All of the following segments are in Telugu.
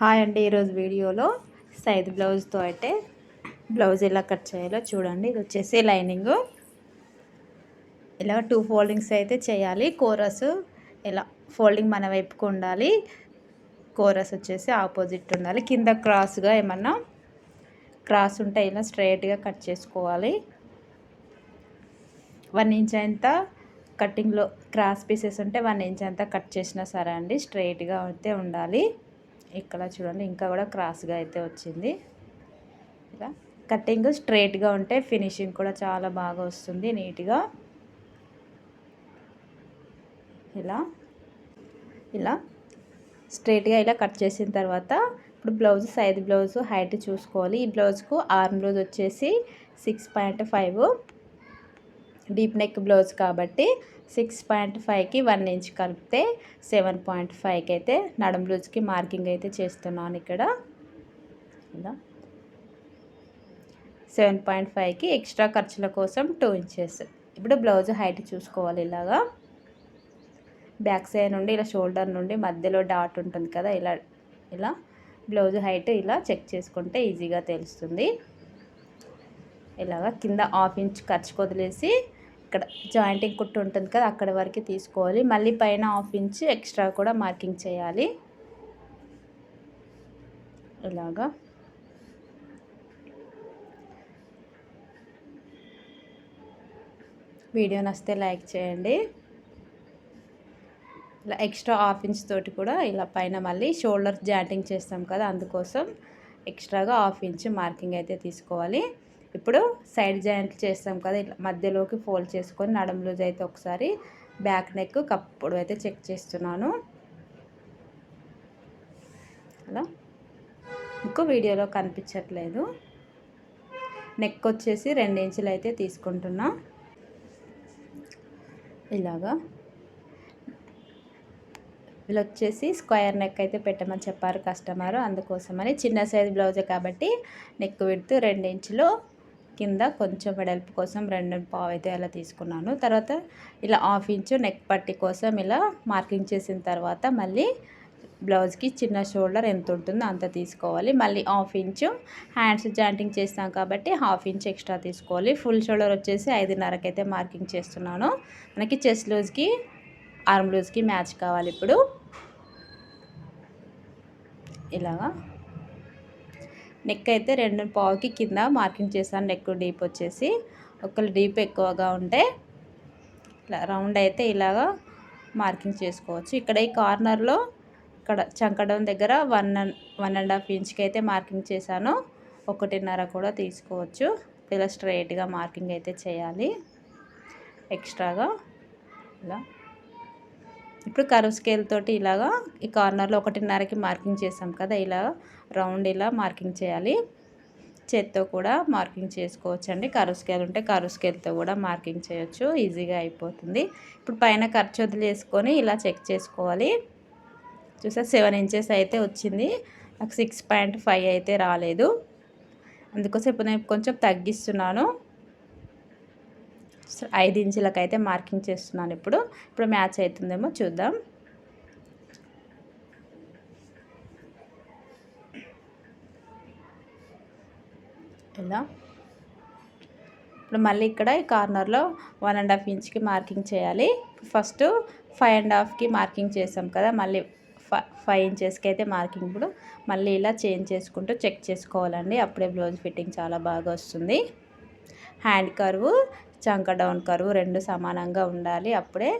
హాయ్ అండి ఈరోజు వీడియోలో సైజ్ బ్లౌజ్తో అయితే బ్లౌజ్ ఎలా కట్ చేయాలో చూడండి. ఇది వచ్చేసి లైనింగ్. ఇలా టూ ఫోల్డింగ్స్ అయితే చేయాలి. కోరస్ ఇలా ఫోల్డింగ్ మన వైపుకు ఉండాలి. కోరస్ వచ్చేసి ఆపోజిట్ ఉండాలి. కింద క్రాస్గా ఏమన్నా క్రాస్ ఉంటే ఇలా స్ట్రైట్గా కట్ చేసుకోవాలి. వన్ ఇంచ్ అంతా కటింగ్లో క్రాస్ పీసెస్ ఉంటే వన్ ఇంచ్ అంతా కట్ చేసినా సరే అండి స్ట్రైట్గా అయితే ఉండాలి. ఇక్కడ చూడండి ఇంకా కూడా క్రాస్గా అయితే వచ్చింది. ఇలా కటింగ్ స్ట్రైట్గా ఉంటే ఫినిషింగ్ కూడా చాలా బాగా వస్తుంది నీట్గా. ఇలా ఇలా స్ట్రైట్గా ఇలా కట్ చేసిన తర్వాత ఇప్పుడు బ్లౌజ్ సైజ్ బ్లౌజ్ హైట్ చూసుకోవాలి. ఈ బ్లౌజ్కు ఆర్మ్ బ్లౌజ్ వచ్చేసి six point five deep neck blouse కాబట్టి సిక్స్ పాయింట్ ఫైవ్కి వన్ ఇంచ్ కలిపితే సెవెన్ పాయింట్ ఫైవ్కి అయితే నడుం బ్లూజ్కి మార్కింగ్ అయితే చేస్తున్నాను ఇక్కడ. ఇలా సెవెన్ పాయింట్ ఫైవ్కి ఎక్స్ట్రా ఖర్చుల కోసం టూ ఇంచెస్. ఇప్పుడు బ్లౌజ్ హైట్ చూసుకోవాలి ఇలాగా. బ్యాక్ సైడ్ నుండి ఇలా షోల్డర్ నుండి మధ్యలో డాట్ ఉంటుంది కదా ఇలా ఇలా బ్లౌజ్ హైట్ ఇలా చెక్ చేసుకుంటే ఈజీగా తెలుస్తుంది. ఇలాగా కింద హాఫ్ ఇంచ్ ఖర్చుకు వదిలేసి ఇక్కడ జాయింటింగ్ కుట్టు ఉంటుంది కదా అక్కడ వరకు తీసుకోవాలి. మళ్ళీ పైన హాఫ్ ఇంచ్ ఎక్స్ట్రా కూడా మార్కింగ్ చేయాలి. ఇలాగా. వీడియో నచ్చితే లైక్ చేయండి. ఇలా ఎక్స్ట్రా హాఫ్ ఇంచ్ తోటి కూడా ఇలా పైన మళ్ళీ షోల్డర్ జాయింటింగ్ చేస్తాం కదా అందుకోసం ఎక్స్ట్రాగా హాఫ్ ఇంచ్ మార్కింగ్ అయితే తీసుకోవాలి. ఇప్పుడు సైడ్ జాయింట్లు చేస్తాం కదా ఇట్లా మధ్యలోకి ఫోల్డ్ చేసుకొని నడుము లూజ్ అయితే ఒకసారి బ్యాక్ నెక్ కప్పుడు అయితే చెక్ చేస్తున్నాను. అలా ఇంకో వీడియోలో కనిపించట్లేదు. నెక్ వచ్చేసి రెండు ఇంచులు అయితే తీసుకుంటున్నా. ఇలాగా. వీళ్ళు వచ్చేసి స్క్వేర్ నెక్ అయితే పెట్టమని చెప్పారు కస్టమర్ అందుకోసమని చిన్న సైజ్ బ్లౌజే కాబట్టి నెక్ విడుతూ రెండు ఇంచులు కింద కొంచెం వెడల్పు కోసం రెండు పావు అయితే అలా తీసుకున్నాను. తర్వాత ఇలా హాఫ్ ఇంచు నెక్ పట్టి కోసం ఇలా మార్కింగ్ చేసిన తర్వాత మళ్ళీ బ్లౌజ్కి చిన్న షోల్డర్ ఎంత ఉంటుందో అంత తీసుకోవాలి. మళ్ళీ హాఫ్ ఇంచు హ్యాండ్స్ జాయింటింగ్ చేస్తాం కాబట్టి హాఫ్ ఇంచ్ ఎక్స్ట్రా తీసుకోవాలి. ఫుల్ షోల్డర్ వచ్చేసి ఐదున్నరకి అయితే మార్కింగ్ చేస్తున్నాను. మనకి చెస్ట్ లూజ్కి ఆర్మ్ లూజ్కి మ్యాచ్ కావాలి ఇప్పుడు. ఇలాగా. నెక్ అయితే రెండు పావుకి కింద మార్కింగ్ చేశాను. నెక్ డీప్ వచ్చేసి ఒకళ్ళు డీప్ ఎక్కువగా ఉంటే ఇలా రౌండ్ అయితే ఇలాగా మార్కింగ్ చేసుకోవచ్చు. ఇక్కడ ఈ కార్నర్లో ఇక్కడ చంకడం దగ్గర వన్ వన్ అండ్ హాఫ్ ఇంచ్కి అయితే మార్కింగ్ చేశాను. ఒకటిన్నర కూడా తీసుకోవచ్చు. ఇలా స్ట్రైట్గా మార్కింగ్ అయితే చేయాలి. ఎక్స్ట్రాగా ఇలా ఇప్పుడు కరువు స్కేల్ తోటి ఇలాగా ఈ కార్నర్లో ఒకటిన్నరకి మార్కింగ్ చేసాం కదా ఇలా రౌండ్ ఇలా మార్కింగ్ చేయాలి. చేత్తో కూడా మార్కింగ్ చేసుకోవచ్చు అండి కరువు స్కేల్ ఉంటే కరువు స్కేల్తో కూడా మార్కింగ్ చేయొచ్చు ఈజీగా అయిపోతుంది. ఇప్పుడు పైన ఖర్చు వదిలేసుకొని ఇలా చెక్ చేసుకోవాలి. చూసా సెవెన్ ఇంచెస్ అయితే వచ్చింది. నాకు సిక్స్ పాయింట్ ఫైవ్ అయితే రాలేదు. అందుకోసం ఇప్పుడు నేను కొంచెం తగ్గిస్తున్నాను. ఐదు ఇంచులకు అయితే మార్కింగ్ చేస్తున్నాను ఇప్పుడు. ఇప్పుడు మ్యాచ్ అవుతుందేమో చూద్దాం. ఇలా ఇప్పుడు మళ్ళీ ఇక్కడ ఈ కార్నర్లో వన్ అండ్ హాఫ్ ఇంచ్కి మార్కింగ్ చేయాలి. ఫస్ట్ ఫైవ్ అండ్ హాఫ్కి మార్కింగ్ చేసాం కదా మళ్ళీ ఫైవ్ ఇంచెస్కి అయితే మార్కింగ్ ఇప్పుడు. మళ్ళీ ఇలా చేంజ్ చేసుకుంటూ చెక్ చేసుకోవాలండి. అప్పుడే బ్లౌజ్ ఫిట్టింగ్ చాలా బాగా వస్తుంది. హ్యాండ్ కర్వ్ చంక డౌన్ కరువు రెండు సమానంగా ఉండాలి. అప్పుడే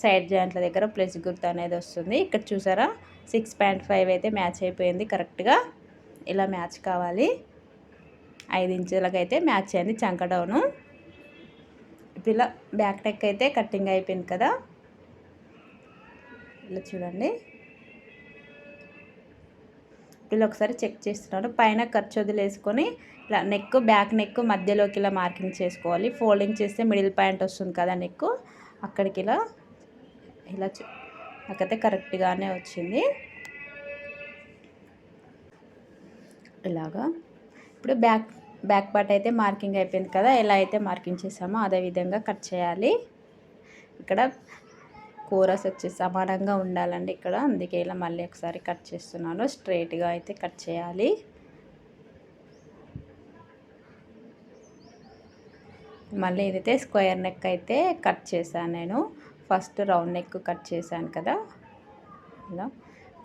సైడ్ జాయింట్ల దగ్గర ప్లస్ గుర్తు అనేది వస్తుంది. ఇక్కడ చూసారా? సిక్స్ పాయింట్ ఫైవ్ అయితే మ్యాచ్ అయిపోయింది. కరెక్ట్గా ఇలా మ్యాచ్ కావాలి. ఐదు ఇంచులకు అయితే మ్యాచ్ అయింది చంక డౌను. ఇలా బ్యాక్ టెక్ అయితే కట్టింగ్ అయిపోయింది కదా. ఇలా చూడండి. ఇలా ఒకసారి చెక్ చేస్తున్నాను పైన ఖర్చు వదిలేసుకొని ఇలా నెక్ బ్యాక్ నెక్ మధ్యలోకి ఇలా మార్కింగ్ చేసుకోవాలి. ఫోల్డింగ్ చేస్తే మిడిల్ పాయింట్ వస్తుంది కదా నెక్ అక్కడికి ఇలా ఇలా నాకైతే కరెక్ట్గానే వచ్చింది. ఇలాగా. ఇప్పుడు బ్యాక్ బ్యాక్ పార్ట్ అయితే మార్కింగ్ అయిపోయింది కదా ఎలా అయితే మార్కింగ్ చేసామో అదే విధంగా కట్ చేయాలి. ఇక్కడ కోరస్ వచ్చేసి సమానంగా ఉండాలండి ఇక్కడ. అందుకే ఇలా మళ్ళీ ఒకసారి కట్ చేస్తున్నాను. స్ట్రైట్గా అయితే కట్ చేయాలి. మళ్ళీ ఇదైతే స్క్వేర్ నెక్ అయితే కట్ చేశాను నేను. ఫస్ట్ రౌండ్ నెక్ కట్ చేశాను కదా. ఇలా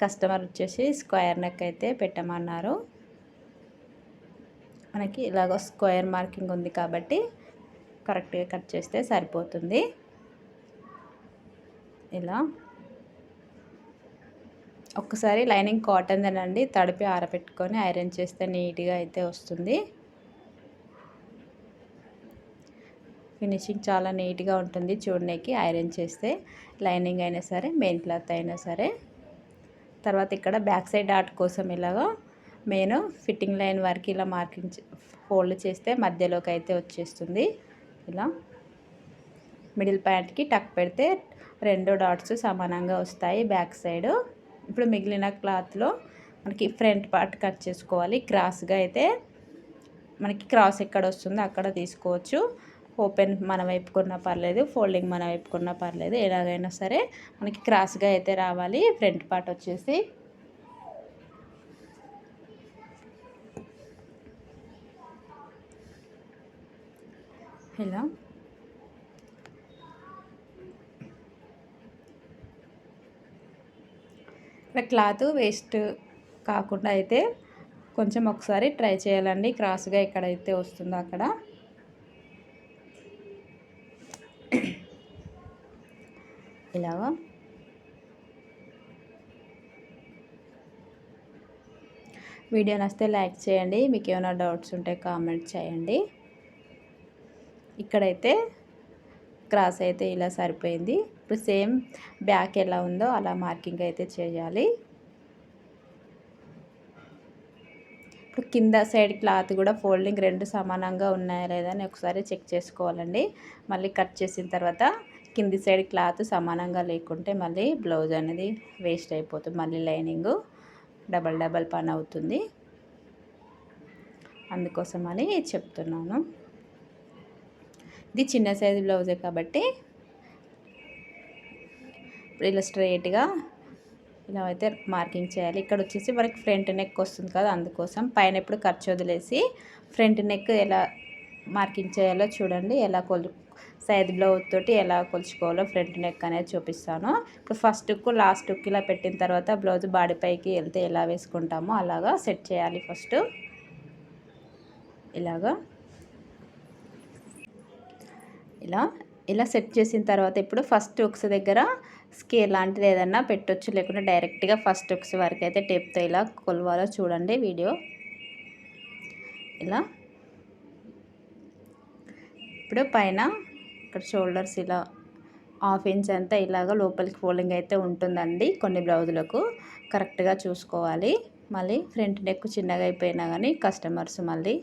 కస్టమర్ వచ్చేసి స్క్వేర్ నెక్ అయితే పెట్టమన్నారు. మనకి ఇలాగ స్క్వేర్ మార్కింగ్ ఉంది కాబట్టి కరెక్ట్గా కట్ చేస్తే సరిపోతుంది. ఇలా. ఒక్కసారి లైనింగ్ కాటన్ తినండి తడిపి ఆరబెట్టుకొని ఐరన్ చేస్తే నీట్గా అయితే వస్తుంది. ఫినిషింగ్ చాలా నీట్గా ఉంటుంది చూడడానికి ఐరన్ చేస్తే. లైనింగ్ అయినా సరే మెయిన్ క్లాత్ అయినా సరే. తర్వాత ఇక్కడ బ్యాక్ సైడ్ ఆర్ట్ కోసం ఇలాగో మెయిన్ ఫిట్టింగ్ లైన్ వరకు ఇలా మార్కింగ్ ఫోల్డ్ చేస్తే మధ్యలోకి అయితే వచ్చేస్తుంది. ఇలా. మిడిల్ ప్యాంట్కి టక్ పెడితే రెండు డాట్స్ సమానంగా వస్తాయి బ్యాక్ సైడ్. ఇప్పుడు మిగిలిన క్లాత్లో మనకి ఫ్రంట్ పార్ట్ కట్ చేసుకోవాలి. క్రాస్గా అయితే మనకి క్రాస్ ఎక్కడ వస్తుందో అక్కడ తీసుకోవచ్చు. ఓపెన్ మన వైపుకున్నా పర్లేదు ఫోల్డింగ్ మన వైపుకున్నా పర్లేదు ఎలాగైనా సరే మనకి క్రాస్గా అయితే రావాలి. ఫ్రంట్ పార్ట్ వచ్చేసి ఇలా ఇట్లా క్లాత్ వేస్ట్ కాకుండా అయితే కొంచెం ఒకసారి ట్రై చేయాలండి. క్రాస్గా ఎక్కడైతే వస్తుందో అక్కడ. ఇలాగా. వీడియో నచ్చితే లైక్ చేయండి. మీకు ఏమైనా డౌట్స్ ఉంటే కామెంట్ చేయండి. ఇక్కడైతే క్రాస్ అయితే ఇలా సరిపోయింది. ఇప్పుడు సేమ్ బ్యాక్ ఎలా ఉందో అలా మార్కింగ్ అయితే చేయాలి. ఇప్పుడు కింద సైడ్ క్లాత్ కూడా ఫోల్డింగ్ రెండు సమానంగా ఉన్నాయా లేదా అని ఒకసారి చెక్ చేసుకోవాలండి. మళ్ళీ కట్ చేసిన తర్వాత కింది సైడ్ క్లాత్ సమానంగా లేకుంటే మళ్ళీ బ్లౌజ్ అనేది వేస్ట్ అయిపోతుంది. మళ్ళీ లైనింగ్ డబల్ డబల్ పని అవుతుంది. అందుకోసమని చెప్తున్నాను. ఇది చిన్న సైజు బ్లౌజే కాబట్టి ఇప్పుడు ఇలా స్ట్రైట్గా ఇలా అయితే మార్కింగ్ చేయాలి. ఇక్కడ వచ్చేసి మనకి ఫ్రంట్ నెక్ వస్తుంది కదా అందుకోసం పైన ఎప్పుడు ఖర్చు వదిలేసి ఫ్రంట్ నెక్ ఎలా మార్కింగ్ చేయాలో చూడండి ఎలా కొలు సైజ్ బ్లౌజ్ తోటి ఎలా కొలుచుకోవాలో ఫ్రంట్ నెక్ అనేది చూపిస్తాను. ఇప్పుడు ఫస్ట్ హుక్ లాస్ట్ హుక్ ఇలా పెట్టిన తర్వాత బ్లౌజ్ బాడీ పైకి వెళ్తే ఎలా వేసుకుంటామో అలాగా సెట్ చేయాలి ఫస్ట్. ఇలాగా ఇలా ఇలా సెట్ చేసిన తర్వాత ఇప్పుడు ఫస్ట్ ఉక్స్ దగ్గర స్కేల్ లాంటిది ఏదన్నా పెట్టొచ్చు. లేకుంటే డైరెక్ట్గా ఫస్ట్ ఉక్స్ వరకు అయితే టేప్తో ఇలా కొలవాలో చూడండి వీడియో. ఇలా. ఇప్పుడు పైన ఇక్కడ షోల్డర్స్ ఇలా హాఫ్ ఇంచ్ అంతా ఇలాగ లోపలికి ఫోల్డింగ్ అయితే ఉంటుందండి కొన్ని బ్లౌజులకు. కరెక్ట్గా చూసుకోవాలి. మళ్ళీ ఫ్రంట్ నెక్ చిన్నగా అయిపోయినా కానీ కస్టమర్స్ మళ్ళీ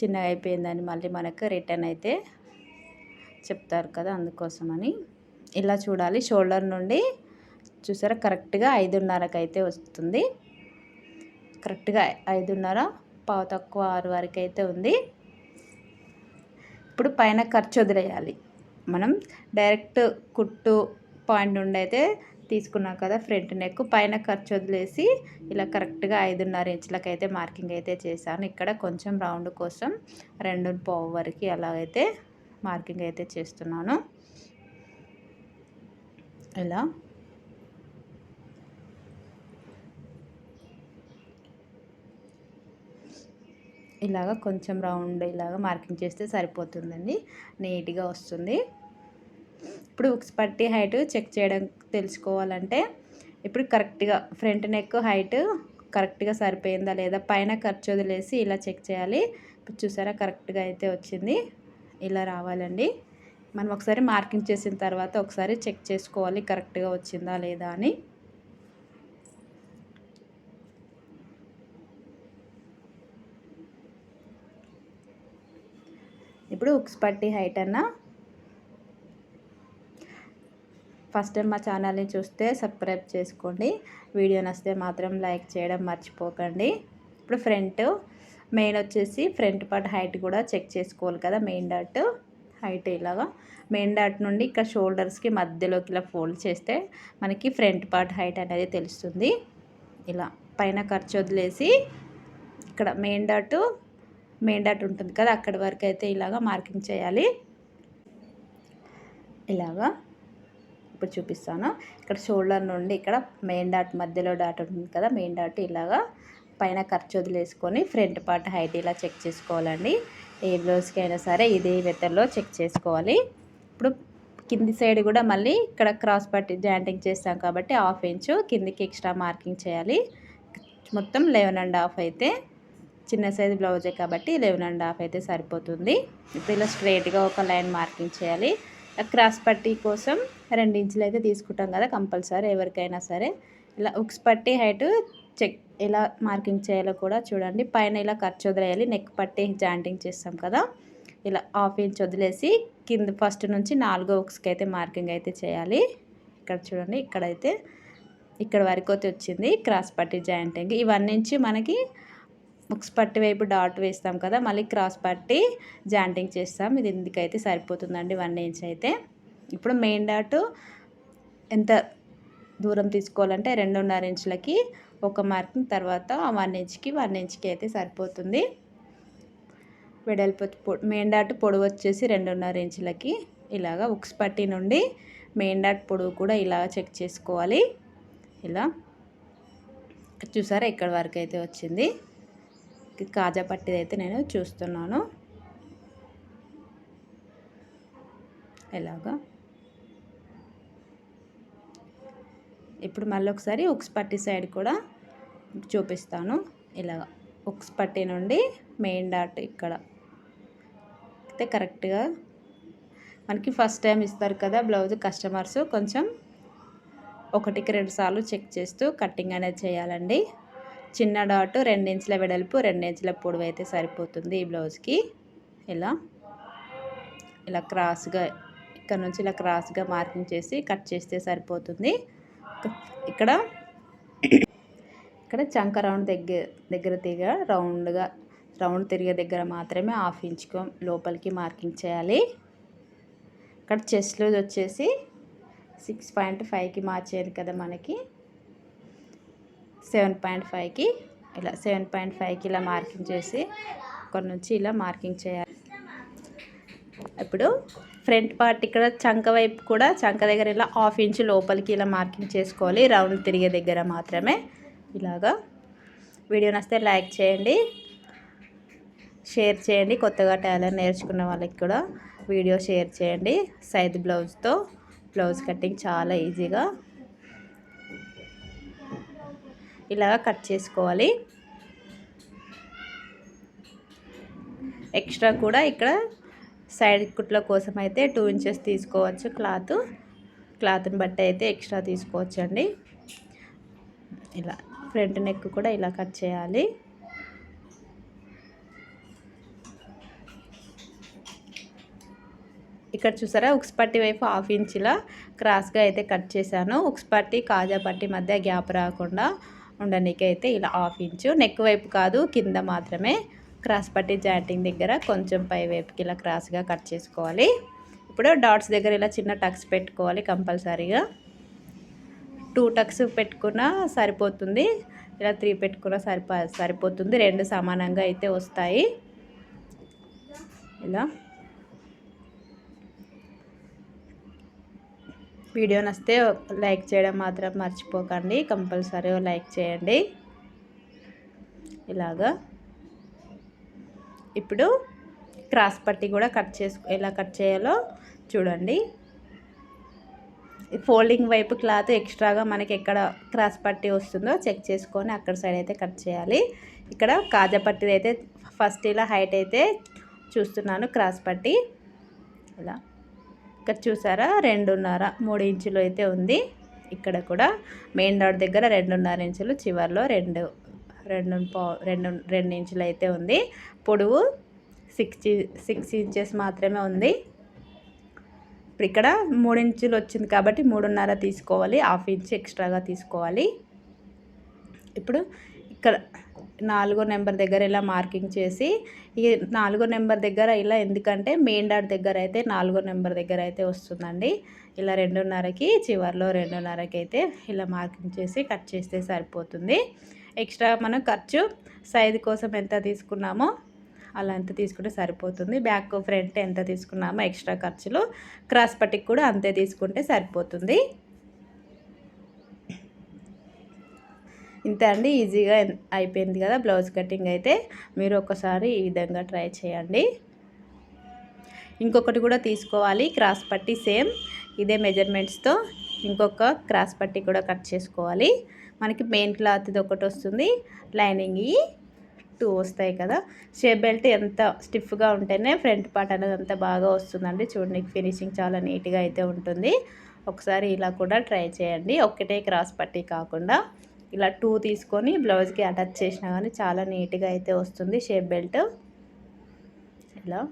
చిన్నగా అయిపోయిందని మళ్ళీ మనకు రిటర్న్ అయితే చెప్తారు కదా అందుకోసమని. ఇలా చూడాలి. షోల్డర్ నుండి చూసారా? కరెక్ట్గా ఐదున్నరకు అయితే వస్తుంది. కరెక్ట్గా ఐదున్నర పావు తక్కువ ఆరు వరకు అయితే ఉంది. ఇప్పుడు పైన ఖర్చు వదిలేయాలి. మనం డైరెక్ట్ కుట్టు పాయింట్ నుండి అయితే తీసుకున్నాం కదా ఫ్రంట్ నెక్. పైన ఖర్చు వదిలేసి ఇలా కరెక్ట్గా ఐదున్నర ఇంచులకు అయితే మార్కింగ్ అయితే చేశాను. ఇక్కడ కొంచెం రౌండ్ కోసం రెండు పావు వరకు అలాగైతే మార్కింగ్ అయితే చేస్తున్నాను. ఇలా. ఇలాగ కొంచెం రౌండ్ ఇలాగ మార్కింగ్ చేస్తే సరిపోతుందండి. నీట్గా వస్తుంది. ఇప్పుడు ఉక్స్ పట్టి హైట్ చెక్ చేయడం తెలుసుకోవాలంటే ఇప్పుడు కరెక్ట్గా ఫ్రంట్ నెక్ హైట్ కరెక్ట్గా సరిపోయిందా లేదా పైన ఖర్చు వదిలేసి ఇలా చెక్ చేయాలి. ఇప్పుడు చూసారా కరెక్ట్గా అయితే వచ్చింది. ఇలా రావాలండి. మనం ఒకసారి మార్కింగ్ చేసిన తర్వాత ఒకసారి చెక్ చేసుకోవాలి కరెక్ట్గా వచ్చిందా లేదా అని. ఇప్పుడు ఉక్స్ పట్టి హైట్ అన్న. ఫస్ట్ టైం మా ఛానల్ని చూస్తే సబ్స్క్రైబ్ చేసుకోండి. వీడియో నచ్చితే మాత్రం లైక్ చేయడం మర్చిపోకండి. ఇప్పుడు ఫ్రంట్ మెయిన్ వచ్చేసి ఫ్రంట్ పార్ట్ హైట్ కూడా చెక్ చేసుకోవాలి కదా మెయిన్ డాట్. హైట్ ఇలాగా. మెయిన్ డాట్ నుండి ఇక్కడ షోల్డర్స్కి మధ్యలోకి ఇలా ఫోల్డ్ చేస్తే మనకి ఫ్రంట్ పార్ట్ హైట్ అనేది తెలుస్తుంది. ఇలా పైన ఖర్చు వదిలేసి ఇక్కడ మెయిన్ డాట్ మెయిన్ డాట్ ఉంటుంది కదా అక్కడి వరకు అయితే ఇలాగా మార్కింగ్ చేయాలి. ఇలాగా. ఇప్పుడు చూపిస్తాను. ఇక్కడ షోల్డర్ నుండి ఇక్కడ మెయిన్ డాట్ మధ్యలో డాట్ ఉంటుంది కదా మెయిన్ డాట్ ఇలాగా పైన ఖర్చు వదిలేసుకొని ఫ్రంట్ పార్ట్ హైట్ ఇలా చెక్ చేసుకోవాలండి. ఏ బ్లౌజ్కి అయినా సరే ఇదే మెథడ్లో చెక్ చేసుకోవాలి. ఇప్పుడు కింది సైడ్ కూడా మళ్ళీ ఇక్కడ క్రాస్ పట్టి జాయింటింగ్ చేస్తాం కాబట్టి హాఫ్ ఇంచు కిందికి ఎక్స్ట్రా మార్కింగ్ చేయాలి. మొత్తం లెవెన్ అండ్ హాఫ్ అయితే చిన్న సైజు బ్లౌజే కాబట్టి లెవెన్ అండ్ హాఫ్ అయితే సరిపోతుంది. ఇప్పుడు ఇలా స్ట్రైట్గా ఒక లైన్ మార్కింగ్ చేయాలి. క్రాస్ పట్టి కోసం రెండు ఇంచులు అయితే తీసుకుంటాం కదా కంపల్సరీ ఎవరికైనా సరే. ఇలా ఉక్స్ పట్టి హైట్ చెక్ ఎలా మార్కింగ్ చేయాలో కూడా చూడండి. పైన ఇలా ఖర్చు వదిలేయాలి నెక్ పట్టి జాయింటింగ్ చేస్తాం కదా. ఇలా హాఫ్ ఇంచ్ వదిలేసి కింద ఫస్ట్ నుంచి నాలుగో ఉక్స్కి అయితే మార్కింగ్ అయితే చేయాలి. ఇక్కడ చూడండి. ఇక్కడైతే ఇక్కడ వరకు అయితే వచ్చింది క్రాస్ పట్టి జాయింటింగ్. ఇవన్నీ నుంచి మనకి బుక్స్ పట్టి వైపు డాట్ వేస్తాం కదా. మళ్ళీ క్రాస్ పట్టి జాయింటింగ్ చేస్తాం. ఇది ఎందుకైతే సరిపోతుందండి వన్ ఇంచ్ అయితే. ఇప్పుడు మెయిన్ డాట్ ఎంత దూరం తీసుకోవాలంటే రెండున్నర ఇంచులకి ఒక మార్కింగ్ తర్వాత వన్ ఇంచ్కి వన్ ఇంచ్కి అయితే సరిపోతుంది. వెడల్పు మెయిన్ డాట్ పొడవు వచ్చేసి రెండున్నర ఇంచులకి ఇలాగా ఉక్స్ పట్టి నుండి మెయిన్ డాట్ పొడవు కూడా ఇలా చెక్ చేసుకోవాలి. ఇలా. చూసారా ఇక్కడ వరకు అయితే వచ్చింది. కాజా పట్టిది అయితే నేను చూస్తున్నాను. ఎలాగా ఇప్పుడు మళ్ళీ ఒకసారి ఉక్స్ పట్టి సైడ్ కూడా చూపిస్తాను. ఇలాగ ఉక్స్ పట్టి నుండి మెయిన్ డాట్ ఇక్కడ. అయితే కరెక్ట్గా మనకి ఫస్ట్ టైం ఇస్తారు కదా బ్లౌజ్ కస్టమర్స్ కొంచెం ఒకటికి రెండు సార్లు చెక్ చేస్తూ కటింగ్ అనేది చేయాలండి. చిన్న డాట్ రెండించుల వెడల్పు రెండించుల పొడవు అయితే సరిపోతుంది ఈ బ్లౌజ్కి. ఇలా ఇలా క్రాస్గా ఇక్కడ నుంచి ఇలా క్రాస్గా మార్కింగ్ చేసి కట్ చేస్తే సరిపోతుంది. ఇక్కడ ఇక్కడ చంక రౌండ్ దగ్గర దగ్గర తీగ రౌండ్గా రౌండ్ తిరిగే దగ్గర మాత్రమే హాఫ్ ఇంచుకో లోపలికి మార్కింగ్ చేయాలి. ఇక్కడ చెస్ట్ లూజ్ వచ్చేసి సిక్స్ పాయింట్ ఫైవ్కి మార్చేది కదా మనకి. సెవెన్ పాయింట్ ఫైవ్కి ఇలా సెవెన్ పాయింట్ ఫైవ్కి ఇలా మార్కింగ్ చేసి ఇక్కడ నుంచి ఇలా మార్కింగ్ చేయాలి. ఇప్పుడు ఫ్రంట్ పార్ట్ ఇక్కడ చంక వైపు కూడా చంక దగ్గర ఇలా హాఫ్ ఇంచ్ లోపలికి ఇలా మార్కింగ్ చేసుకోవాలి. రౌండ్ తిరిగే దగ్గర మాత్రమే ఇలాగా. వీడియో నస్తే లైక్ చేయండి. షేర్ చేయండి. కొత్తగా టైలర్ నేర్చుకున్న వాళ్ళకి కూడా వీడియో షేర్ చేయండి. సైజ్ బ్లౌజ్తో బ్లౌజ్ కటింగ్ చాలా ఈజీగా ఇలాగా కట్ చేసుకోవాలి. ఎక్స్ట్రా కూడా ఇక్కడ సైడ్ కుట్ల కోసం అయితే టూ ఇంచెస్ తీసుకోవచ్చు క్లాత్. క్లాత్ని బట్టి అయితే ఎక్స్ట్రా తీసుకోవచ్చు అండి ఇలా ఫ్రంట్ నెక్ కూడా ఇలా కట్ చేయాలి. ఇక్కడ చూసారా? ఉక్స్ పట్టి వైపు హాఫ్ ఇంచ్లా క్రాస్గా అయితే కట్ చేశాను. ఉక్స్ పట్టి కాజా పట్టి మధ్య గ్యాప్ రాకుండా ఉండడానికి ఇలా హాఫ్ ఇంచు. నెక్ వైపు కాదు కింద మాత్రమే. క్రాస్ పట్టి జాయింటింగ్ దగ్గర కొంచెం పై వైపుకి ఇలా క్రాస్గా కట్ చేసుకోవాలి. ఇప్పుడు డాట్స్ దగ్గర ఇలా చిన్న టక్స్ పెట్టుకోవాలి కంపల్సరీగా. టూ టక్స్ పెట్టుకున్నా సరిపోతుంది. ఇలా త్రీ పెట్టుకున్నా సరిపో సరిపోతుంది. రెండు సమానంగా అయితే వస్తాయి. ఇలా. వీడియో నస్తే లైక్ చేయడం మాత్రం మర్చిపోకండి. కంపల్సరీ లైక్ చేయండి. ఇలాగా. ఇప్పుడు క్రాస్ పట్టి కూడా కట్ చేసు ఎలా కట్ చేయాలో చూడండి. ఫోల్డింగ్ వైపు క్లాత్ ఎక్స్ట్రాగా మనకి ఎక్కడ క్రాస్ పట్టి వస్తుందో చెక్ చేసుకొని అక్కడ సైడ్ అయితే కట్ చేయాలి. ఇక్కడ కాజా పట్టిది అయితే ఫస్ట్ ఇలా హైట్ అయితే చూస్తున్నాను క్రాస్ పట్టి. ఇలా. ఇక్కడ చూసారా? రెండున్నర మూడు ఇంచులు అయితే ఉంది. ఇక్కడ కూడా మెయిన్ డాట్ దగ్గర రెండున్నర ఇంచులు చివరిలో రెండు. రెండు రెండు రెండు ఇంచులు అయితే ఉంది. పొడవు సిక్స్ సిక్స్ ఇంచెస్ మాత్రమే ఉంది. ఇప్పుడు ఇక్కడ మూడు ఇంచులు వచ్చింది కాబట్టి మూడున్నర తీసుకోవాలి. హాఫ్ ఇంచ్ ఎక్స్ట్రాగా తీసుకోవాలి. ఇప్పుడు ఇక్కడ నాలుగో నెంబర్ దగ్గర ఇలా మార్కింగ్ చేసి ఈ నాలుగో నెంబర్ దగ్గర ఇలా ఎందుకంటే మెయిన్ డాట్ దగ్గర అయితే నాలుగో నెంబర్ దగ్గర అయితే వస్తుందండి. ఇలా రెండున్నరకి చివరిలో రెండున్నరకి అయితే ఇలా మార్కింగ్ చేసి కట్ చేస్తే సరిపోతుంది. ఎక్స్ట్రా మనం ఖర్చు సైజు కోసం ఎంత తీసుకున్నామో అలా ఎంత తీసుకుంటే సరిపోతుంది. బ్యాక్ ఫ్రంట్ ఎంత తీసుకున్నామో ఎక్స్ట్రా ఖర్చులు. క్రాస్ పట్టికి కూడా అంతే తీసుకుంటే సరిపోతుంది. ఇంతే అండి ఈజీగా అయిపోయింది కదా బ్లౌజ్ కటింగ్ అయితే. మీరు ఒకసారి ఈ విధంగా ట్రై చేయండి. ఇంకొకటి కూడా తీసుకోవాలి క్రాస్ పట్టి సేమ్. ఇదే మెజర్మెంట్స్తో ఇంకొక క్రాస్ పట్టి కూడా కట్ చేసుకోవాలి. మనకి మెయిన్ క్లాత్ ఇది ఒకటి వస్తుంది. లైనింగ్ టూ వస్తాయి కదా. షేప్ బెల్ట్ ఎంత స్టిఫ్గా ఉంటేనే ఫ్రంట్ పార్ట్ అనేది అంత బాగా వస్తుందండి. చూడండి ఫినిషింగ్ చాలా నీట్గా అయితే ఉంటుంది. ఒకసారి ఇలా కూడా ట్రై చేయండి. ఒక్కటే క్రాస్ పట్టి కాకుండా ఇలా టూ తీసుకొని బ్లౌజ్కి అటాచ్ చేసినా కానీ చాలా నీట్గా అయితే వస్తుంది షేప్ బెల్ట్. ఇలా.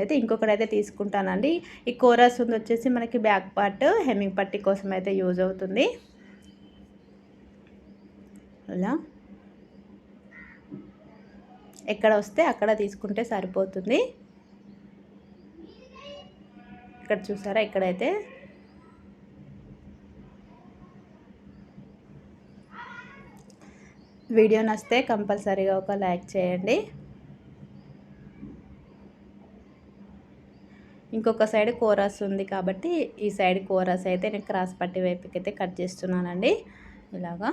అయితే ఇంకొకటి అయితే తీసుకుంటానండి. ఈ కోరస్ ఉంది వచ్చేసి మనకి బ్యాక్ పార్ట్ హెమ్మింగ్ పట్టి కోసం అయితే యూజ్ అవుతుంది. అలా. ఎక్కడ వస్తే అక్కడ తీసుకుంటే సరిపోతుంది. ఇక్కడ చూసారా? ఇక్కడైతే. వీడియో నచ్చితే కంపల్సరీగా ఒక లైక్ చేయండి. ఇంకొక సైడ్ కోరస్ ఉంది కాబట్టి ఈ సైడ్ కోరస్ అయితే నేను క్రాస్ పట్టి వైపుకి అయితే కట్ చేస్తున్నానండి. ఇలాగా.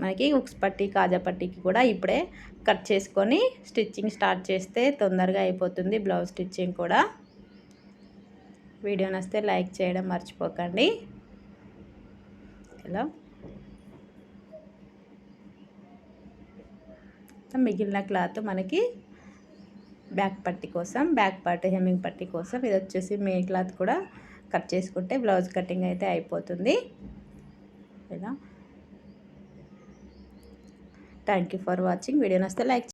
మనకి ఉక్స్ పట్టి కాజా పట్టికి కూడా ఇప్పుడే కట్ చేసుకొని స్టిచ్చింగ్ స్టార్ట్ చేస్తే తొందరగా అయిపోతుంది బ్లౌజ్ స్టిచ్చింగ్ కూడా. వీడియో నస్తే లైక్ చేయడం మర్చిపోకండి. ఇలా. మిగిలిన క్లాత్ మనకి బ్యాక్ పట్టి కోసం బ్యాక్ పార్ట్ హెమ్మింగ్ పట్టి కోసం ఇది వచ్చేసి మెయిన్ క్లాత్ కూడా కట్ చేసుకుంటే బ్లౌజ్ కటింగ్ అయితే అయిపోతుంది. ఇలా. Thank you for watching video నస్తే like